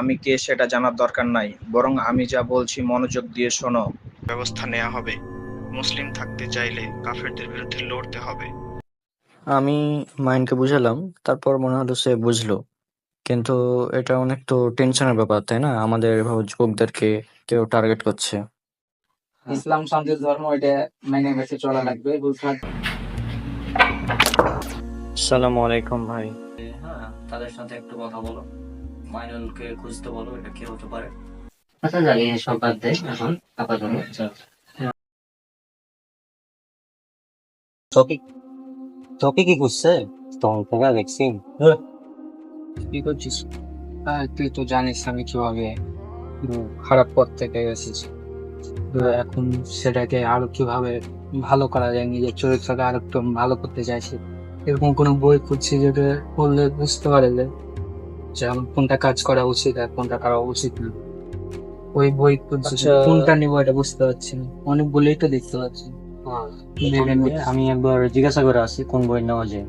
আমি কে সেটা জানার দরকার নাই বরং আমি যা বলছি মনোযোগ দিয়ে শোনো। ব্যবস্থা নেওয়া হবে। মুসলিম থাকতে চাইলে কাফেরদের বিরুদ্ধে লড়তে হবে। আমি মাইনকে বুঝালাম তারপর মনে হলো সে বুঝলো। কিন্তু এটা অনেক তো টেনশনের ব্যাপার তাই না? আমাদের এভাবে যুবকদেরকে কেউ টার্গেট করছে। ইসলাম শান্তির ধর্ম এটা মেনে বেঁচে চলা লাগবে বুঝলাম সালাম আলাইকুম ভাই। হ্যাঁ তাদের সাথে একটু কথা বলো। মাইনুলকে খুঁজতে বলো এটা কি হতে পারে? আচ্ছা যাক সব বাদ দে এখন আপাতত। তোকে তোকে কি করছে তোর থেকে দেখছি। কি করছিস? হ্যাঁ তুই তো জানিস আমি কীভাবে উম, খারাপ পথ থেকে এসেছি। এখন সেটাকে আরও কীভাবে ভালো করা যায় নিজের চরিত্রকে আরও একটু ভালো করতে চাইছি। এরকম কোনো বই খুঁজছি যেটা পড়লে বুঝতে পারে যে যে আমার কোনটা কাজ করা উচিত আর কোনটা করা উচিত না। ওই বই আচ্ছা। কোনটা নিবো এটা বুঝতে পারছি না। অনেক বলেই তো দেখতে পাচ্ছি। আমি একবার জিজ্ঞাসা করে আসি কোন বই নেওয়া যায়।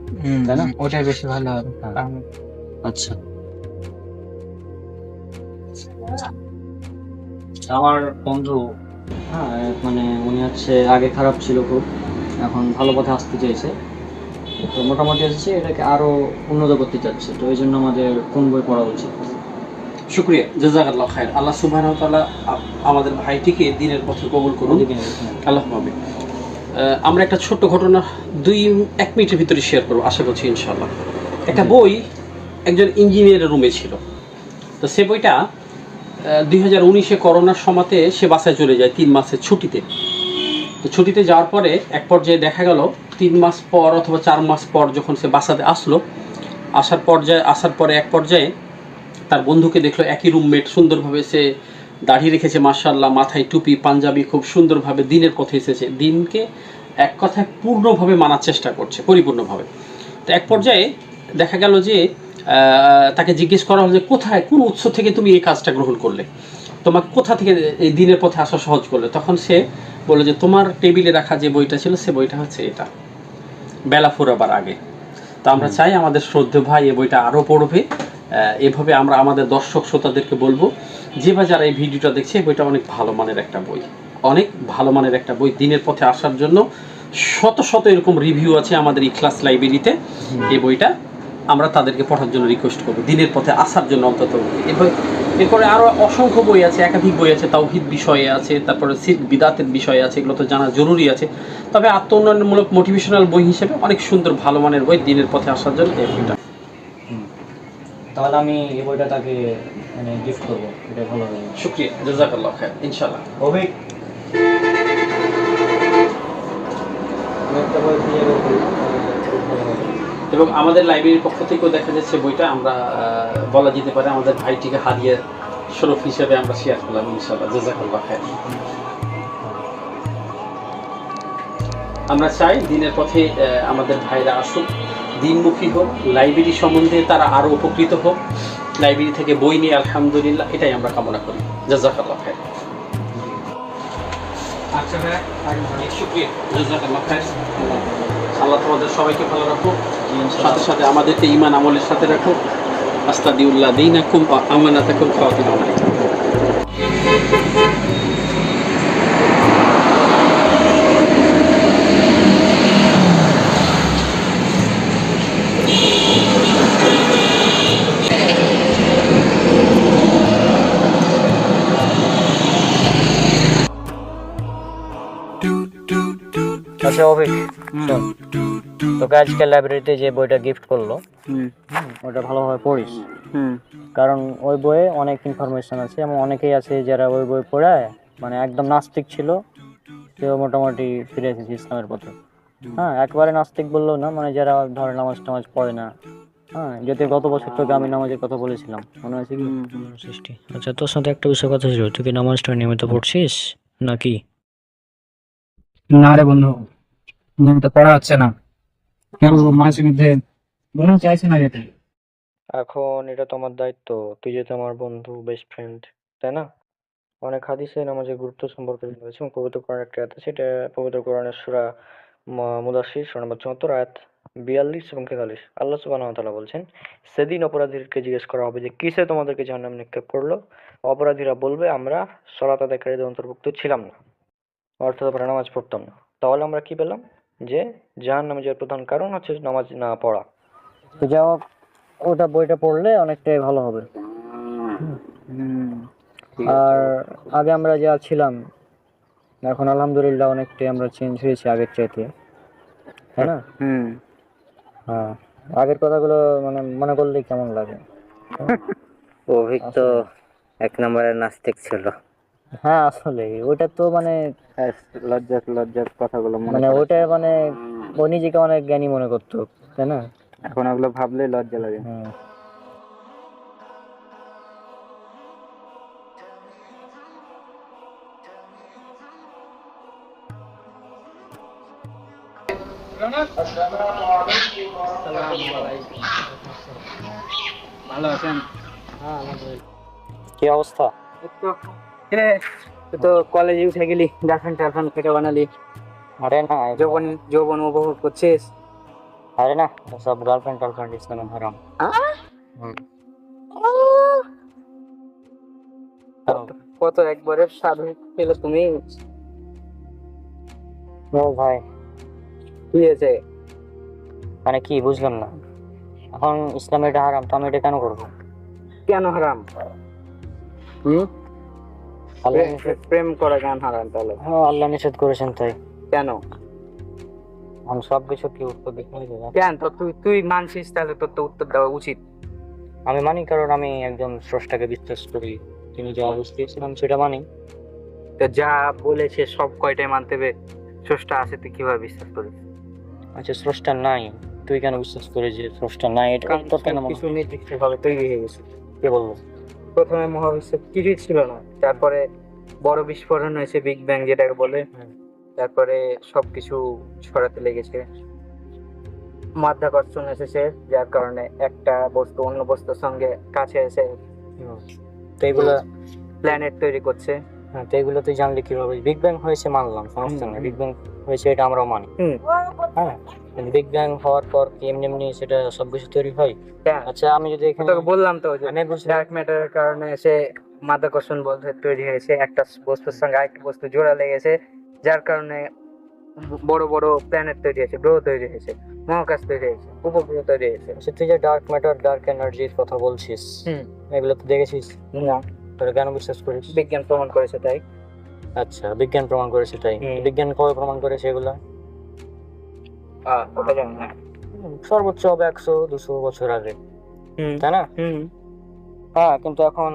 তাই না? ওটাই বেশি ভালো হবে। হ্যাঁ। আচ্ছা আমার বন্ধু হ্যাঁ মানে উনি হচ্ছে আগে খারাপ ছিল খুব। এখন ভালো পথে আসতে চাইছে। তো মোটামুটি হচ্ছে এটাকে আরও উন্নত করতে চাচ্ছে। তো এই জন্য আমাদের কোন বই পড়া উচিত? শুক্রিয়া। জাজাকাল্লাহ খায়ের আল্লাহ তাআলা আ- আমাদের ভাইটিকে দিনের পথে কবুল করুন। আল্লাহ পাবে আমরা একটা ছোট্ট ঘটনা দুই এক মিনিটের ভিতরে শেয়ার করব আশা করছি ইনশাল্লাহ একটা বই একজন ইঞ্জিনিয়ারের রুমে ছিল। তো সে বইটা দুই হাজার উনিশে করোনার সময়তে সে বাসায় চলে যায় তিন মাসের ছুটিতে। তো ছুটিতে যাওয়ার পরে এক পর্যায়ে দেখা গেল তিন মাস পর অথবা চার মাস পর যখন সে বাসাতে আসলো, আসার পর্যায়ে আসার পরে এক পর্যায়ে তার বন্ধুকে দেখল একই রুমমেট সুন্দরভাবে সে দাড়ি রেখেছে মার্শাল্লাহ মাথায় টুপি, পাঞ্জাবি, খুব সুন্দরভাবে দিনের পথে এসেছে। দিনকে এক কথায় পূর্ণভাবে মানার চেষ্টা করছে, পরিপূর্ণভাবে। তো এক পর্যায়ে দেখা গেল যে তাকে জিজ্ঞেস করা হলো যে, কোথায়, কোন উৎস থেকে তুমি এই কাজটা গ্রহণ করলে? তোমাকে কোথা থেকে এই দিনের পথে আসা সহজ করলে? তখন সে বলল যে, তোমার টেবিলে রাখা যে বইটা ছিল, সে বইটা হচ্ছে এটা। বেলা ফুরাবার আগে। তো আমরা চাই আমাদের শ্রদ্ধে ভাই এ বইটা আরও পড়বে। এভাবে আমরা আমাদের দর্শক শ্রোতাদেরকে বলব যে বা যারা এই ভিডিওটা দেখছে এই বইটা অনেক ভালো মানের একটা বই। অনেক ভালো মানের একটা বই দিনের পথে আসার জন্য শত শত এরকম রিভিউ আছে আমাদের ইখলাস লাইব্রেরিতে এই বইটা আমরা তাদেরকে পড়ার জন্য রিকোয়েস্ট করব। দিনের পথে আসার জন্য অন্তত। এরপরে এরপরে আরও অসংখ্য বই আছে একাধিক বই আছে তাওহিদ বিষয়ে আছে তারপরে সিদ বিদাতের বিষয়ে আছে এগুলো তো জানা জরুরি আছে। তবে আত্ম উন্নয়নমূলক মোটিভেশনাল বই হিসেবে অনেক সুন্দর ভালো মানের বই দিনের পথে আসার জন্য এই বইটা। তাহলে আমি এই বইটা তাকে মানে গিফট করব। এটা ভালো হবে। শুক্রিয়া। জাজাকাল্লাহ খায় ইনশাল্লাহ অভিক! একটা বই দিয়ে দেবো, আহ, খুব ভালো হবে। এবং আমাদের লাইব্রেরির পক্ষ থেকেও দেখা যাচ্ছে বইটা আমরা বলা যেতে পারে আমাদের ভাইটিকে হারিয়ে শরফ হিসেবে আমরা শেয়ার করলাম ইনশাল্লাহ জাজাকাল্লাহ খায় আমরা চাই দিনের পথে আমাদের ভাইরা আসুক, দিনমুখী হোক লাইব্রেরি সম্বন্ধে তারা আরও উপকৃত হোক লাইব্রেরি থেকে বই নিয়ে আলহামদুলিল্লাহ এটাই আমরা কামনা করি। জাজাকাল্লাহ খায় আচ্ছা ভাই অনেক শুক্রিয়া। জাজাকাল্লাহ খায় আল্লাহ তোমাদের সবাইকে ভালো রাখো সাথে সাথে আমাদেরকে ইমান আমলের সাথে রাখো আস্তাদিউল্লাহ দিনাকুম আমানাতাকুম খাওয়াতিন আমানাকুম আচ্ছা অভিক শোন তোকে আজকে লাইব্রেরিতে যে বইটা গিফট করল ওটা ভালোভাবে পড়িস। হুম। কারণ ওই বইয়ে অনেক ইনফরমেশন আছে এবং অনেকেই আছে যারা ওই বই পড়ায় মানে একদম নাস্তিক ছিল কেউ মোটামুটি ফিরে এসেছে ইসলামের পথে। হ্যাঁ একবারে নাস্তিক বলল না মানে যারা ধরে নামাজ টামাজ পড়ে না। হ্যাঁ যদি গত বছর তোকে আমি নামাজের কথা বলেছিলাম মনে আছে কি? সৃষ্টি। আচ্ছা তোর সাথে একটা বিষয় কথা ছিল তুই কি নামাজটা নিয়মিত পড়ছিস নাকি? না রে বন্ধু। নিয়মিত পড়া হচ্ছে না। কেন মাঝে মধ্যে মনে চাইছে না যেতে। এখন এটা তোমার দায়িত্ব, তুই যেহেতু আমার বন্ধু বেস্ট ফ্রেন্ড তাই না? অনেক হাদিসে নামাজের গুরুত্ব সম্পর্কে বলেছে পবিত্র কোরআন একটা আয়াত আছে সেটা পবিত্র কোরআনের সূরা মুদাসসির সূরা নম্বর চুয়াত্তর, আয়াত বিয়াল্লিশ এবং তেতাল্লিশ। আল্লাহ সুবহানাহু ওয়া তাআলা বলছেন, সেদিন অপরাধীদেরকে জিজ্ঞেস করা হবে যে, কিসে তোমাদেরকে জাহান্নামে নিক্ষেপ করল? অপরাধীরা বলবে, আমরা সলাত আদায়কারীদের অন্তর্ভুক্ত ছিলাম না, অর্থাৎ আমরা নামাজ পড়তাম না। তাহলে আমরা কি পেলাম? যে জাহান্নামে যাওয়ার প্রধান কারণ হচ্ছে নামাজ না পড়া। তো যা হোক, ওটা বইটা পড়লে অনেকটাই ভালো হবে। আর আগে আমরা যা ছিলাম এখন আলহামদুলিল্লাহ অনেকটাই আমরা চেঞ্জ হয়েছি আগের চাইতে। তাই না? হুম। হ্যাঁ আগের কথাগুলো মানে মনে করলে কেমন লাগে। অভিক তো এক নম্বরের নাস্তিক ছিল। হ্যাঁ আসলে ওটা তো মানে লজ্জার লজ্জার কথাগুলো মনে মানে ওটা মানে ও নিজেকে অনেক জ্ঞানী মনে করতো তাই না? এখন ওগুলো ভাবলেই লজ্জা লাগে। ভালো আছেন? কি অবস্থা? তুই তো কলেজে উঠে গেলি গার্লফ্রেন্ড টার্লফ্রেন্ড কেটে বানালি। আরে না যৌবন যৌবন উপভোগ করছিস? আরে না সব গার্লফ্রেন্ড টার্লফ্রেন্ড ইসলাম হারাম। হুম। কত একবারে সাধু পেলে তুমি? ও ভাই। কি হয়েছে? মানে কি বুঝলাম না। এখন ইসলামে এটা হারাম তো আমি এটা কেন করব? কেন হারাম? হুম? আল্লাহ প্রেম- করা কেন হারাম তাহলে। হ্যাঁ আল্লাহ নিষেধ করেছেন তাই। কেন? এখন সব কিছু কি উত্তর দিতে হবে? না? কেন? তো তুই তুই মানছিস তাহলে তোর তো উত্তর দেওয়া উচিত। আমি মানি কারণ আমি একজন স্রষ্টাকে বিশ্বাস করি। তিনি যা বুঝতেছিলাম সেটা মানি। তো যা বলেছে সব কয়টাই মানতে হবে? স্রষ্টা আছে তুই কীভাবে বিশ্বাস করিস? আচ্ছা স্রষ্টা নাই। তুই কেন বিশ্বাস করিস যে স্রষ্টা নাই? এটা তোর কেন কিছু নির্দিষ্ট ভাবে তৈরি হয়ে গেছে। কে বলব প্রথমে মহাবিশ্ব কিছুই ছিল না। তারপরে বড় বিস্ফোরণ হয়েছে বিগ ব্যাং যেটাকে বলে। হুম। তারপরে সবকিছু ছড়াতে লেগেছে। মাধ্যাকর্ষণ এসেছে যার কারণে একটা বস্তু অন্য বস্তুর সঙ্গে কাছে এসে তো এগুলো প্ল্যানেট তৈরি করছে। হ্যাঁ তো এগুলো তুই জানলি কীভাবে? বিগ ব্যাং হয়েছে মানলাম সমস্যা নেই। বিগ ব্যাং হয়েছে এটা আমরাও মানি। হ্যাঁ বিগ ব্যাং হওয়ার পর কি এমনি এমনি সেটা সবকিছু তৈরি হয়? হ্যাঁ। আচ্ছা আমি যদি এখানে তোকে বললাম তো যে আমি বুঝলাম। ডার্ক ম্যাটারের কারণে এসে মাধ্যাকর্ষণ বলতে তৈরি হয়েছে। একটা বস্তুর সঙ্গে আরেকটা বস্তু জোড়া লেগেছে যার কারণে বড় বড় প্ল্যানেট তৈরি হয়েছে গ্রহ তৈরি হয়েছে মহাকাশ তৈরি হয়েছে উপগ্রহ তৈরি হয়েছে। আচ্ছা তুই যে ডার্ক ম্যাটার ডার্ক এনার্জির কথা বলছিস হুম। এগুলো তো দেখেছিস? না। তোরা কেন বিশ্বাস করিস? বিজ্ঞান প্রমাণ করেছে তাই। আচ্ছা বিজ্ঞান প্রমাণ করেছে তাই। বিজ্ঞান কবে প্রমাণ করেছে এগুলা? ওটা জানি না। সর্বোচ্চ হবে একশো দুশো বছর আগে। তাই না? হ্যাঁ কিন্তু এখন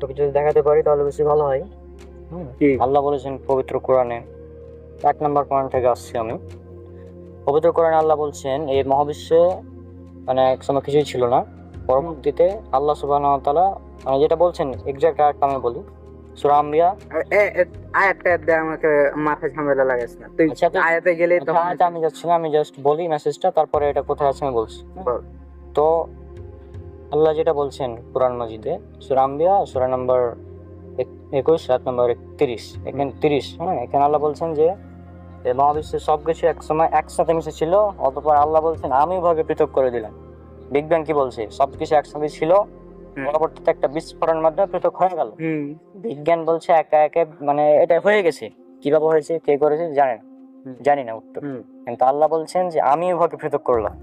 তোকে যদি দেখাতে পারি তাহলে বেশি ভালো হয়। আল্লাহ বলেছেন পবিত্র কোরআনে। এক নম্বর কোরআন থেকে আসছি আমি। পবিত্র কোরআনে আল্লাহ বলছেন এই মহাবিশ্বে মানে এক সময় কিছুই ছিল না। পরবর্তীতে আল্লাহ সুবাহ তালা মানে যেটা বলছেন এক্সাক্ট আয়াতটা আমি বলি। সুরা আম্বিয়া। আয়াতটা দে আমাকে মাথা ঝামেলা লাগাস না। তুই আচ্ছা, আয়াতে গেলে আচ্ছা, আমি যাচ্ছি না আমি জাস্ট বলি মেসেজটা তারপরে এটা কোথায় আছে আমি বলছি। তো আল্লাহ যেটা বলছেন কোরআন মাজিদে সুরা আম্বিয়া সুরা নাম্বার একুশ সাত নম্বর তিরিশ এখানে তিরিশ হ্যাঁ? এখানে আল্লাহ বলছেন যে মহাবিশ্বের সবকিছু এক সময় একসাথে মিশে ছিল অতপর আল্লাহ বলছেন আমি ভাগে পৃথক করে দিলাম। বিগ ব্যাং কি বলছে? সবকিছু একসাথে ছিল পরবর্তীতে একটা বিস্ফোরণের মাধ্যমে পৃথক হয়ে গেল। বিজ্ঞান বলছে একা একে মানে এটা হয়ে গেছে। কীভাবে হয়েছে কে করেছে জানে না। জানি না উত্তর। কিন্তু আল্লাহ বলছেন যে আমি উহাকে পৃথক করলাম।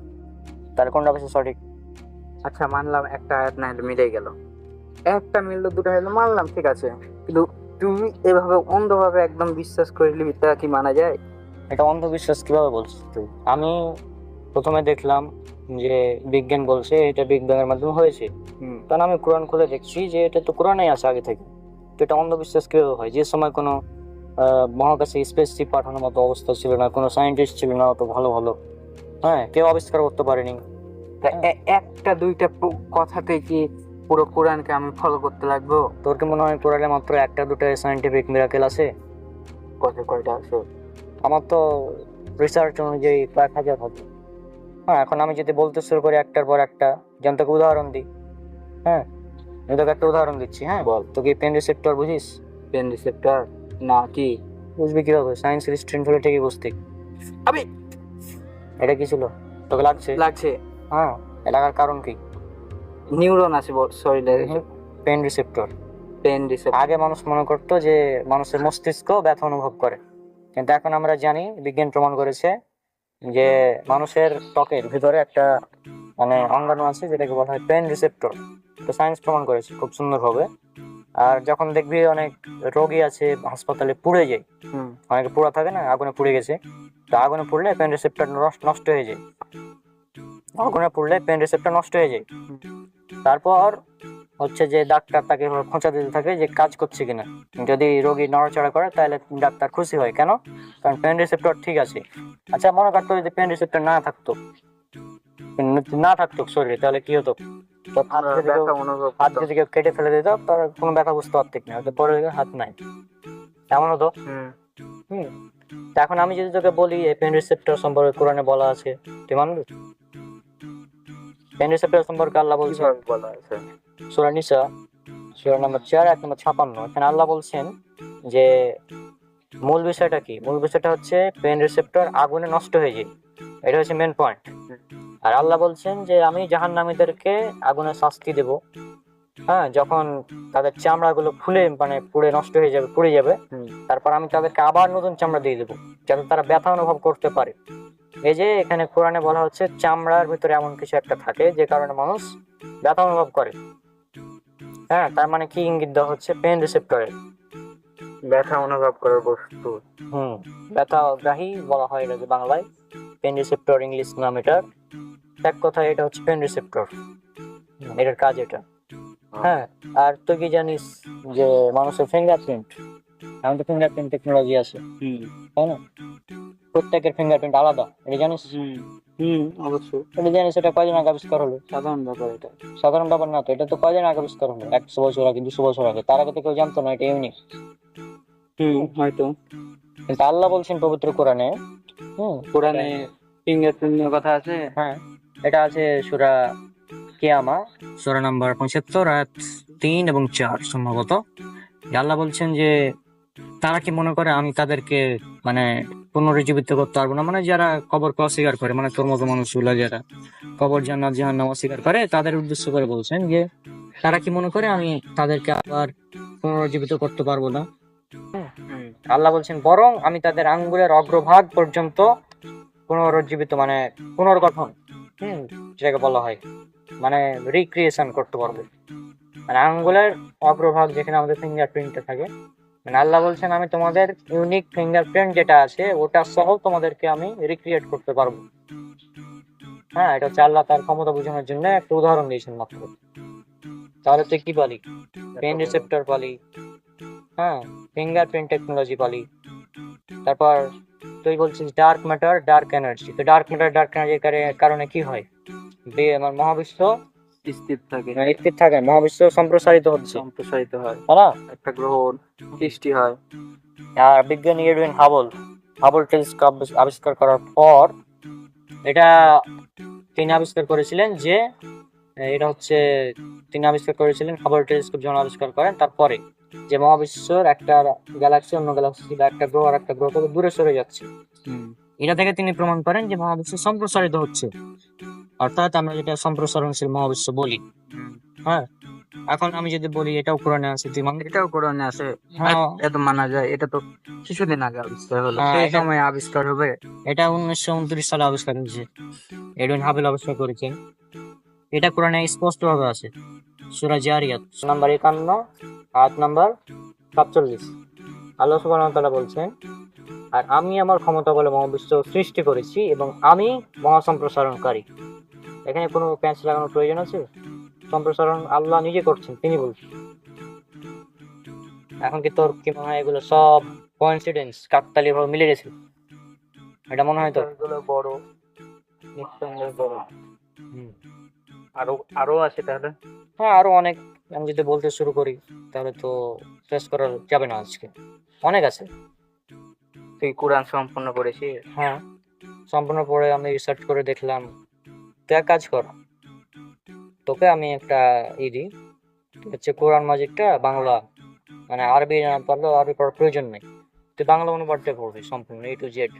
তার কোনটা বেশি সঠিক? আচ্ছা মানলাম একটা আয়াত না মিলে গেল। একটা মিললো দুটো হলো মানলাম ঠিক আছে। কিন্তু তুমি এভাবে অন্ধভাবে একদম বিশ্বাস করলি তা কি মানা যায়? এটা অন্ধবিশ্বাস কীভাবে বলছিস তুই? আমি প্রথমে দেখলাম যে বিজ্ঞান বলছে এটা বিগ বিজ্ঞানের মাধ্যমে হয়েছে। তখন আমি কোরআন খুলে দেখছি যে এটা তো কোরআনেই আছে আগে থেকে। তো এটা অন্ধবিশ্বাস কীভাবে হয়? যে সময় কোনো মহাকাশে স্পেসশিপ পাঠানোর মতো অবস্থা ছিল না কোনো সায়েন্টিস্ট ছিল না অত ভালো ভালো। হ্যাঁ কেউ আবিষ্কার করতে পারেনি। তা একটা দুইটা কথাতে কি পুরো কোরআনকে আমি ফলো করতে লাগবো? তোর কি মনে হয় কোরআনে মাত্র একটা দুটো সায়েন্টিফিক মিরাকেল আছে? কত কয়টা আছে? আমার তো রিসার্চ অনুযায়ী কয়েক হাজার হবে। হ্যাঁ এখন আমি যদি বলতে শুরু করি একটার পর একটা যেমন তোকে উদাহরণ দিই। হ্যাঁ আমি তোকে একটা উদাহরণ দিচ্ছি হ্যাঁ? বল। তোকে পেন রিসেপ্টর বুঝিস? পেন রিসেপ্টর না কি? বুঝবি কীভাবে? সায়েন্সের স্টুডেন্ট হলে ঠিকই বুঝতি। আবে! এটা কি ছিল? তোকে লাগছে? লাগছে। হ্যাঁ এটা লাগার কারণ কি? নিউরন আছে শরীরে পেন রিসেপ্টর পেন দিছে আগে মানুষ মনে করতো যে মানুষের মস্তিষ্ক ব্যথা অনুভব করে। কিন্তু এখন আমরা জানি বিজ্ঞান প্রমাণ করেছে যে মানুষের ত্বকের ভিতরে একটা মানে অঙ্গাণু আছে যেটাকে বলা হয় পেন রিসেপ্টর। তো সায়েন্স প্রমাণ করেছে খুব সুন্দরভাবে। আর যখন দেখবি অনেক রোগী আছে হাসপাতালে পুড়ে যায় হুম। অনেকে পোড়া থাকে না আগুনে পুড়ে গেছে তো আগুনে পুড়লে পেন রিসেপ্টর নষ্ট হয়ে যায়। আগুনে পুড়লে পেন রিসেপ্টর নষ্ট হয়ে যায়। তারপর হচ্ছে যে ডাক্তার তাকে খোঁচা দিতে থাকে যে কাজ করছে কিনা। যদি রোগী নড়াচড়া করে তাহলে ডাক্তার খুশি হয়। কেন? কারণ পেন রিসেপ্টর ঠিক আছে। আচ্ছা মনে করতো যদি পেন রিসেপ্টর না থাকতো। না থাকতো শরীরে তাহলে কি হতো? হাত যদি কেউ- কেটে ফেলে দিত তার কোনো ব্যথা বুঝতে পারতিক না। পরে হাত নাই। এমন হতো। হুম। হুম। এখন আমি যদি তোকে বলি এই পেন রিসেপ্টর সম্পর্কে কোরআনে বলা আছে তুই মানবি? পেন রিসেপ্টর সম্পর্কে আল্লাহ বলছে। বলা আছে? সূরা নিসা, সূরা নম্বর চার, এক নম্বর ছাপান্ন। এখানে আল্লাহ বলছেন যে, মূল বিষয়টা কি? মূল বিষয়টা হচ্ছে পেন রিসেপ্টর আগুনে নষ্ট হয়ে যায়। এটা হচ্ছে মেন পয়েন্ট আর আল্লাহ বলছেন যে, আমি জাহান্নামীদেরকে আগুনে শাস্তি দেব। হ্যাঁ যখন তাদের চামড়াগুলো ফুলে মানে পুড়ে নষ্ট হয়ে যাবে, পুড়ে যাবে, তারপর আমি তাদেরকে আবার নতুন চামড়া দিয়ে দেবো, যাতে তারা ব্যথা অনুভব করতে পারে। এই যে, এখানে কোরআনে বলা হচ্ছে, চামড়ার ভিতরে এমন কিছু একটা থাকে, যে কারণে মানুষ ব্যথা অনুভব করে। হ্যাঁ তার মানে কি ইঙ্গিত দেওয়া হচ্ছে? পেন রিসেপ্টরের ব্যথা অনুভব করার বস্তু। হুম ব্যথা গ্রাহী বলা হয় এটাকে বাংলায়। পেন রিসেপ্টর ইংলিশ নাম এটার এক কথায় এটা হচ্ছে পেন রিসেপ্টর এটার কাজ এটা। হ্যাঁ। আর তুই কি জানিস যে মানুষের ফিঙ্গারপ্রিন্ট এখন তো ফিঙ্গারপ্রিন্ট টেকনোলজি আছে। হুম। তাই না? প্রত্যেকের ফিঙ্গারপ্রিন্ট আলাদা। এটা জানিস? হুম অবশ্যই। এটা জানিস এটা কয়দিন আগে আবিষ্কার হলো? সাধারণ ব্যাপার এটা। সাধারণ ব্যাপার না তো এটা তো কয়দিন আগে আবিষ্কার হলো? একশো বছর আগে দুশো বছর আগে তার আগে তো কেউ জানতো না এটা ইউনিক হুম হয়তো। কিন্তু আল্লাহ বলছেন পবিত্র কোরআনে হুম। কোরআনে ফিঙ্গারপ্রিন্টের কথা আছে? হ্যাঁ এটা আছে সুরা কিয়ামা সুরা নাম্বার পঁচাত্তর আয়াত তিন এবং চার সম্ভবত। আল্লাহ বলছেন যে তারা কি মনে করে আমি তাদেরকে মানে পুনরুজ্জীবিত করতে পারব না। মানে যারা কবরকে অস্বীকার করে মানে তোর মতো মানুষগুলো যারা কবর জান্নাত জাহান্নাম অস্বীকার করে, তাদের উদ্দেশ্য করে বলছেন যে, তারা কি মনে করে আমি তাদেরকে আবার পুনরুজ্জীবিত করতে পারব না? আল্লাহ বলছেন, বরং আমি তাদের আঙ্গুলের অগ্রভাগ পর্যন্ত পুনরুজ্জীবিত মানে পুনর্গঠন, হুম, যেটাকে বলা হয় মানে রিক্রিয়েশন করতে পারব। মানে আঙ্গুলের অগ্রভাগ যেখানে আমাদের ফিঙ্গারপ্রিন্টটা থাকে মানে আল্লাহ বলছেন, আমি তোমাদের ইউনিক ফিঙ্গারপ্রিন্ট যেটা আছে, ওটা সহ তোমাদেরকে আমি রিক্রিয়েট করতে পারব। হ্যাঁ এটা হচ্ছে আল্লাহ তার ক্ষমতা বোঝানোর জন্য একটা উদাহরণ দিয়েছেন মাত্র। তাহলে তুই কি পালি? পেন রিসেপ্টর পালি। হ্যাঁ ফিঙ্গারপ্রিন্ট টেকনোলজি পালি। তারপর তুই বলছিস ডার্ক ম্যাটার ডার্ক এনার্জি তো ডার্ক ম্যাটার ডার্ক এনার্জির কারণে কি হয়? আমার মহাবিশ্ব স্থির থাকে। স্থির থাকে মহাবিশ্ব সম্প্রসারিত হচ্ছে। সম্প্রসারিত হয়। না একটা গ্রহ সৃষ্টি হয়। আর বিজ্ঞানী এডুইন হাবল হাবল টেলিস্কোপ আবিষ্কার করার পর এটা তিনি আবিষ্কার করেছিলেন যে এটা হচ্ছে তিনি আবিষ্কার করেছিলেন হাবল টেলিস্কোপ যখন আবিষ্কার করেন তারপরে যে মহাবিশ্বর একটা গ্যালাক্সি অন্য গ্যালাক্সি বা একটা গ্রহ আর একটা গ্রহ দূরে সরে যাচ্ছে। এটা থেকে তিনি প্রমাণ করেন যে মহাবিশ্ব সম্প্রসারিত হচ্ছে। অর্থাৎ আমরা যেটা সম্প্রসারণশীল মহাবিশ্ব বলি। হ্যাঁ? এখন আমি যদি বলি এটাও কোরআনে আছে তুই এটাও কোরআনে আছে। হ্যাঁ। এত মানা যায় এটা তো কিছুদিন আগে আবিষ্কার হলো। হ্যাঁ, সেই সময় আবিষ্কার হবে। এটা উনিশশো উনত্রিশ সালে আবিষ্কার হয়েছে। এডুইন হাবেল আবিষ্কার করেছেন। এটা কোরআনে স্পষ্ট ভাবে আছে। সুরা জারিয়াত নাম্বার একান্ন আট নাম্বার সাতচল্লিশ। আল্লাহ সুবহানাহু ওয়া তাআলা বলছেন আর আমি আমার ক্ষমতা বলে মহাবিশ্ব সৃষ্টি করেছি এবং আমি মহাসম্প্রসারণকারী। এখানে কোনো প্যাঁচ লাগানোর প্রয়োজন আছে? সম্প্রসারণ আল্লাহ নিজে করছেন তিনি বলছেন। এখন কি তোর কি মনে হয় এগুলো সব কোইন্সিডেন্স কাকতালি ভাবে মিলে গেছে? এটা মনে হয় তোর? এগুলো বড়। নিঃসন্দেহে বড়। হুম। আরও আরও আছে তাহলে? হ্যাঁ আরও অনেক। আমি যদি বলতে শুরু করি তাহলে তো শেষ করা যাবে না আজকে। অনেক আছে। তুই কোরআন সম্পূর্ণ করেছিস হ্যাঁ। সম্পূর্ণ পরে আমি রিসার্চ করে দেখলাম। তুই এক কাজ কর। তোকে আমি একটা ই দিই। হচ্ছে কোরআন মাজিদটা বাংলা মানে আরবি জানা পারলেও আরবি পড়ার প্রয়োজন নেই। তুই বাংলা অনুবাদটা পড়বি সম্পূর্ণ এ টু জেড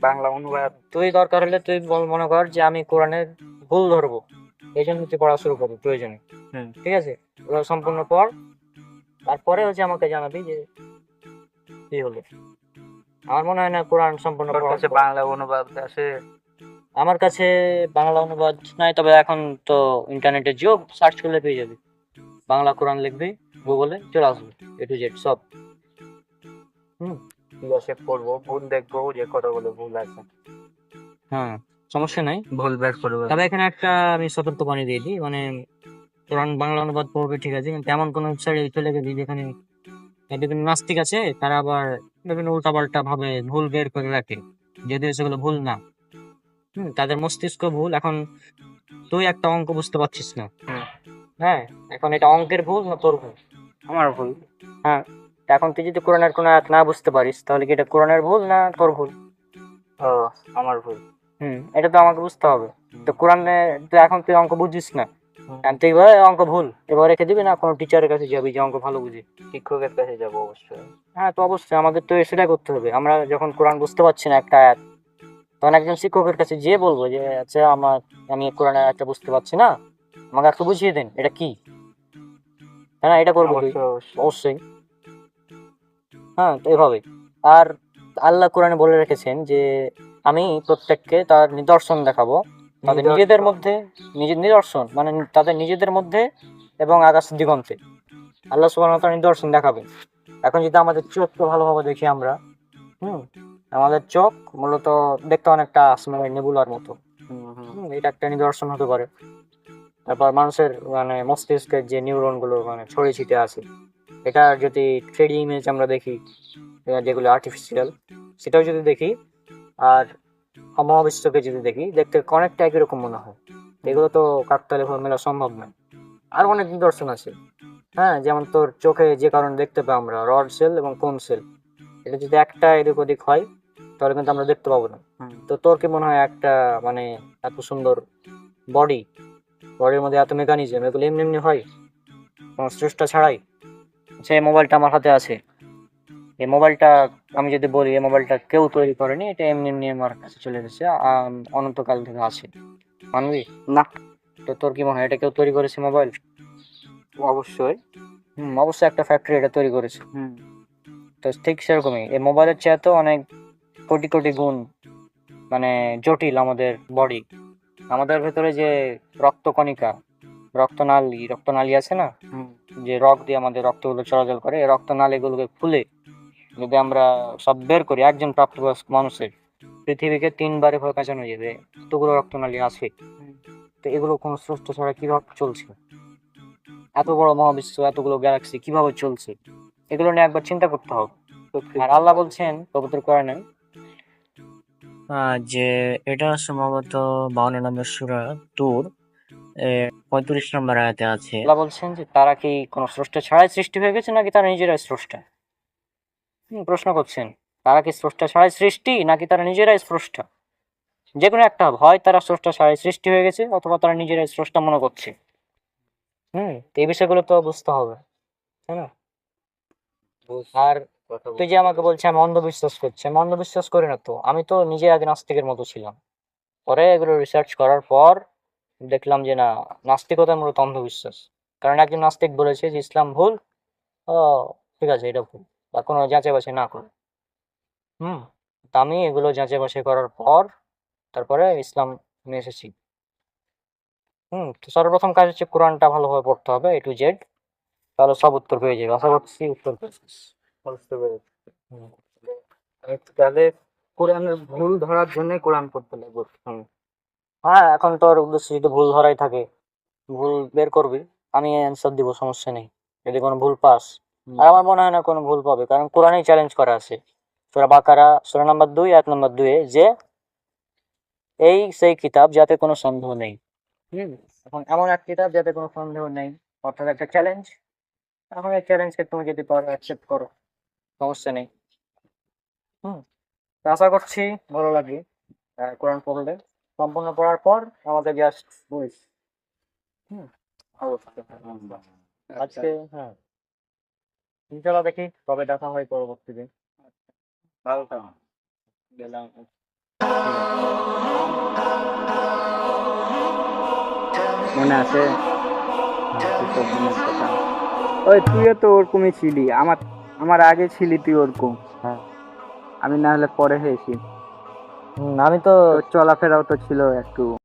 বাংলা অনুবাদ তুই দরকার হলে তুই বল- মনে কর যে আমি কোরআনের ভুল ধরবো। এই জন্য তুই পড়া শুরু করবি প্রয়োজনে। হুম। ঠিক আছে? ওরা সম্পূর্ণ পর তারপরে হচ্ছে আমাকে জানাবি যে কি হলো। আমার মনে হয় না কোরআন সম্পূর্ণ বাংলা অনুবাদ আছে। আমার কাছে বাংলা অনুবাদ নাই তবে এখন তো ইন্টারনেটে যুগ সার্চ করলে পেয়ে যাবে। বাংলা কোরআন লিখবি গুগলে চলে আসবে এ টু জেড সব। ঠিক আছে পড়ব ভুল দেখব যে কতগুলো ভুল আছে। হ্যাঁ সমস্যা নাই। ভুল বের করব। তবে এখানে একটা আমি সতর্ক বাণী দিয়ে দিই মানে কোরআন বাংলা অনুবাদ পড়বে ঠিক আছে কিন্তু এমন কোনো ওয়েবসাইটে চলে গেছি যেখানে বিভিন্ন নাস্তিক আছে তারা আবার বিভিন্ন উল্টাপাল্টা ভাবে ভুল বের করে রাখে যদিও সেগুলো ভুল না। হুম তাদের মস্তিষ্ক ভুল। এখন তুই একটা অঙ্ক বুঝতে পারছিস না। হ্যাঁ এখন এটা অঙ্কের ভুল না তোর ভুল? আমার ভুল। হ্যাঁ এখন তুই যদি কোরআনের কোনো আয়াত না বুঝতে পারিস তাহলে কি এটা কোরআনের ভুল না তোর ভুল? ও আমার ভুল। হুম এটা তো আমাকে বুঝতে হবে। তো কোরআনে তুই এখন তুই অঙ্ক বুঝিস না। তুই এবার অঙ্ক ভুল এবার রেখে দিবি না কোনো টিচারের কাছে যাবি যে অঙ্ক ভালো বুঝি। শিক্ষকের কাছে যাব অবশ্যই। হ্যাঁ তো অবশ্যই আমাদের তো সেটাই করতে হবে। আমরা যখন কোরআন বুঝতে পারছি না একটা আয়াত তখন একজন শিক্ষকের কাছে যেয়ে বলব যে আচ্ছা আমার আমি কোরআনের আয়াতটা বুঝতে পারছি না। আমাকে একটু বুঝিয়ে দেন এটা কি? হ্যাঁ এটা করব অবশ্যই হ্যাঁ তো এভাবে আর আল্লাহ কোরআনে বলে রেখেছেন যে আমি প্রত্যেককে তার নিদর্শন দেখাবো। তাদের নিজেদের মধ্যে নিজের নিদর্শন মানে তাদের নিজেদের মধ্যে এবং আকাশ দিগন্তে। আল্লাহ সুবাহ নিদর্শন দেখাবে এখন যদি আমাদের চোখকে ভালোভাবে দেখি আমরা হুম আমাদের চোখ মূলত দেখতে অনেকটা আসমানের নেবুলার মতো। এটা একটা নিদর্শন হতে পারে। তারপর মানুষের মানে মস্তিষ্কের যে নিউরনগুলো মানে ছড়িয়ে ছিটে আছে এটা যদি থ্রিডি ইমেজ আমরা দেখি যেগুলো আর্টিফিশিয়াল সেটাও যদি দেখি আর মহাবিশ্বকে যদি দেখি দেখতে অনেকটা একই রকম মনে হয়। এগুলো তো কাকতালে মেলা সম্ভব নয়। আর অনেক নিদর্শন আছে। হ্যাঁ যেমন তোর চোখে যে কারণে দেখতে পাই আমরা রড সেল এবং কোন সেল এটা যদি একটা এদিক ওদিক হয় তাহলে কিন্তু আমরা দেখতে পাবো না। তো তোর কি মনে হয় একটা মানে এত সুন্দর বডি বডির মধ্যে এত মেকানিজম এগুলো এমনি এমনি হয়? কোনো চেষ্টা ছাড়াই? যে মোবাইলটা আমার হাতে আছে। এই মোবাইলটা আমি যদি বলি এই মোবাইলটা কেউ তৈরি করেনি এটা এমনি এমনি আমার কাছে চলে এসেছে অনন্তকাল থেকে আছে। মানবি? না। তো তোর কি মনে হয় এটা কেউ তৈরি করেছে মোবাইল অবশ্যই। হুম অবশ্যই একটা ফ্যাক্টরি এটা তৈরি করেছে। হুম। তো ঠিক সেরকমই এই মোবাইলের চেয়ে তো অনেক কোটি কোটি গুণ মানে জটিল আমাদের বডি আমাদের ভেতরে যে রক্তকণিকা রক্তনালী রক্তনালী আছে না? যে রক দিয়ে আমাদের রক্তগুলো চলাচল করে রক্তনালীগুলোকে খুলে যদি আমরা সব বের করি একজন প্রাপ্তবয়স্ক মানুষের পৃথিবীকে তিনবারে ভয় কাঁচানো যাবে এতগুলো রক্তনালী আছে। তো এগুলো কোনো স্রোত ছাড়া কীভাবে চলছে? এত বড় মহাবিশ্ব এতগুলো গ্যালাক্সি কীভাবে চলছে? এগুলো নিয়ে একবার চিন্তা করতে হবে। আর আল্লাহ বলছেন পবিত্র কোরআনে যে এটা সম্ভবত বাউন্ন নম্বর সুরা তুর পঁয়ত্রিশ নম্বর আয়াতে আছে। বলছেন যে তারা কি কোনো স্রষ্টা ছাড়াই সৃষ্টি হয়ে গেছে নাকি তারা নিজেরাই স্রষ্টা? প্রশ্ন করছেন, তারা কি স্রষ্টা ছাড়াই সৃষ্টি নাকি তারা নিজেরাই স্রষ্টা? যে কোনো একটা। হয় তারা স্রষ্টা ছাড়াই সৃষ্টি হয়ে গেছে অথবা তারা নিজেরাই স্রষ্টা মনে করছে। হুম, এই বিষয়গুলো তো বুঝতে হবে, তাই না? আর তুই যে আমাকে বলছে আমি অন্ধবিশ্বাস করছি। আমি অন্ধবিশ্বাস করি না তো। আমি তো নিজে আগে নাস্তিকের মতো ছিলাম। পরে এগুলো রিসার্চ করার পর দেখলাম যে না নাস্তিকতা মূলত অন্ধবিশ্বাস। কারণ একজন নাস্তিক বলেছে যে ইসলাম ভুল ও ঠিক আছে এটা ভুল বা কোনো যাচাই বাছাই না করে। হুম তা আমি এগুলো যাচাই বাছাই করার পর তারপরে ইসলাম নিয়ে এসেছি। হুম তো সর্বপ্রথম কাজ হচ্ছে কোরআনটা ভালোভাবে পড়তে হবে এ টু জেড তাহলে সব উত্তর পেয়ে যাবে। আশা করছি উত্তর পেয়েছিস বুঝতে পেরেছি। তাহলে কোরআনের ভুল ধরার জন্য কোরআন পড়তে লাগবে। হ্যাঁ এখন তোর উদ্দেশ্য যদি ভুল ধরাই থাকে ভুল বের করবি আমি অ্যান্সার দিব সমস্যা নেই। যদি কোনো ভুল পাস। আর আমার মনে হয় না কোনো ভুল পাবে কারণ কোরআনেই চ্যালেঞ্জ করা আছে। সুরা বাকারা সুরা নাম্বার দুই এক নাম্বার দুয়ে যে এই সেই কিতাব যাতে কোনো সন্দেহ নেই। হুম। এখন এমন এক কিতাব যাতে কোনো সন্দেহ নেই অর্থাৎ একটা চ্যালেঞ্জ এখন এই চ্যালেঞ্জকে তুমি যদি পারো অ্যাকসেপ্ট করো। সমস্যা নেই। হুম আশা করছি ভালো লাগে কোরআন পড়লে। সম্পূর্ণ পড়ার পর আমাদের জাস্ট বুঝ হুম আজকে হ্যাঁ। ইনশাল্লাহ দেখি কবে দেখা হয় পরবর্তীতে ভালো থাকো মনে আছে। ওই তুইও তো ওরকমই ছিলি আমার আমার আগে ছিলি তুই ওরকম। হ্যাঁ। আমি না হলে পরে হয়েছি। আমি তো চলাফেরাও তো ছিল একটু।